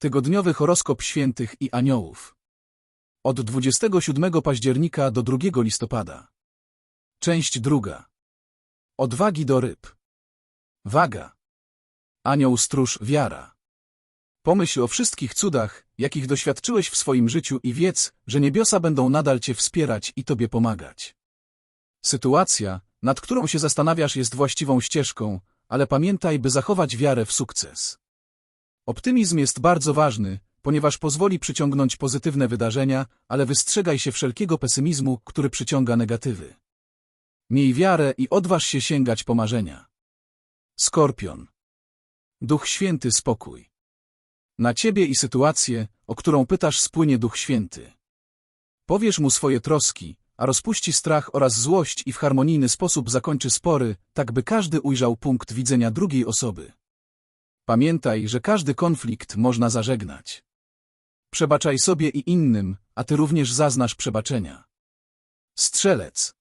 Tygodniowy horoskop świętych i aniołów. Od 27 października do 2 listopada. Część druga. Odwagi do ryb. Waga. Anioł stróż wiara. Pomyśl o wszystkich cudach, jakich doświadczyłeś w swoim życiu i wiedz, że niebiosa będą nadal cię wspierać i tobie pomagać. Sytuacja, nad którą się zastanawiasz jest właściwą ścieżką, ale pamiętaj, by zachować wiarę w sukces. Optymizm jest bardzo ważny, ponieważ pozwoli przyciągnąć pozytywne wydarzenia, ale wystrzegaj się wszelkiego pesymizmu, który przyciąga negatywy. Miej wiarę i odważ się sięgać po marzenia. Skorpion. Duch Święty spokój. Na ciebie i sytuację, o którą pytasz, spłynie Duch Święty. Powiesz mu swoje troski, a rozpuści strach oraz złość i w harmonijny sposób zakończy spory, tak by każdy ujrzał punkt widzenia drugiej osoby. Pamiętaj, że każdy konflikt można zażegnać. Przebaczaj sobie i innym, a ty również zaznasz przebaczenia. Strzelec.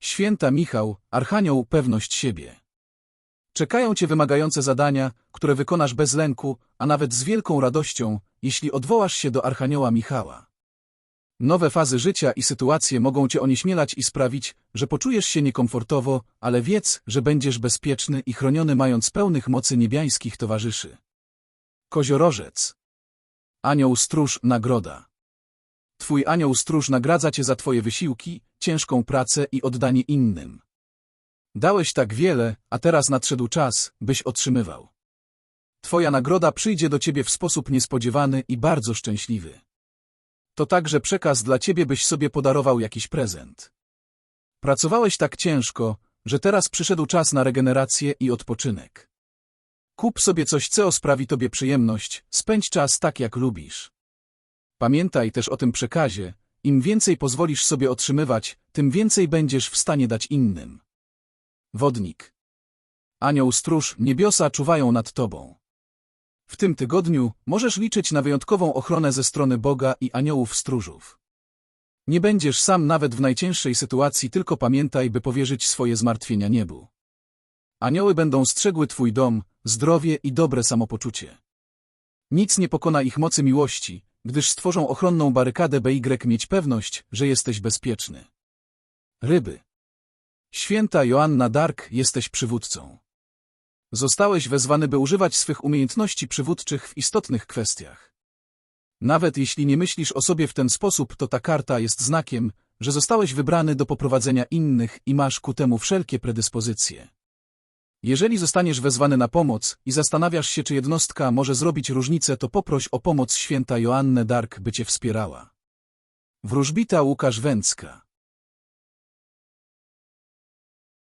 Święta Michał, Archanioł, pewność siebie. Czekają cię wymagające zadania, które wykonasz bez lęku, a nawet z wielką radością, jeśli odwołasz się do Archanioła Michała. Nowe fazy życia i sytuacje mogą cię onieśmielać i sprawić, że poczujesz się niekomfortowo, ale wiedz, że będziesz bezpieczny i chroniony mając pełnych mocy niebiańskich towarzyszy. Koziorożec. Anioł stróż nagroda. Twój anioł stróż nagradza cię za twoje wysiłki, ciężką pracę i oddanie innym. Dałeś tak wiele, a teraz nadszedł czas, byś otrzymywał. Twoja nagroda przyjdzie do ciebie w sposób niespodziewany i bardzo szczęśliwy. To także przekaz dla ciebie, byś sobie podarował jakiś prezent. Pracowałeś tak ciężko, że teraz przyszedł czas na regenerację i odpoczynek. Kup sobie coś, co sprawi tobie przyjemność, spędź czas tak, jak lubisz. Pamiętaj też o tym przekazie, im więcej pozwolisz sobie otrzymywać, tym więcej będziesz w stanie dać innym. Wodnik. Anioł stróż, niebiosa czuwają nad tobą. W tym tygodniu możesz liczyć na wyjątkową ochronę ze strony Boga i aniołów stróżów. Nie będziesz sam nawet w najcięższej sytuacji, tylko pamiętaj, by powierzyć swoje zmartwienia niebu. Anioły będą strzegły twój dom, zdrowie i dobre samopoczucie. Nic nie pokona ich mocy miłości, gdyż stworzą ochronną barykadę, by mieć pewność, że jesteś bezpieczny. Ryby. Święta Joanna Dark, jesteś przywódcą. Zostałeś wezwany, by używać swych umiejętności przywódczych w istotnych kwestiach. Nawet jeśli nie myślisz o sobie w ten sposób, to ta karta jest znakiem, że zostałeś wybrany do poprowadzenia innych i masz ku temu wszelkie predyspozycje. Jeżeli zostaniesz wezwany na pomoc i zastanawiasz się, czy jednostka może zrobić różnicę, to poproś o pomoc święta Joannę Dark, by cię wspierała. Wróżbita Łukasz Węcka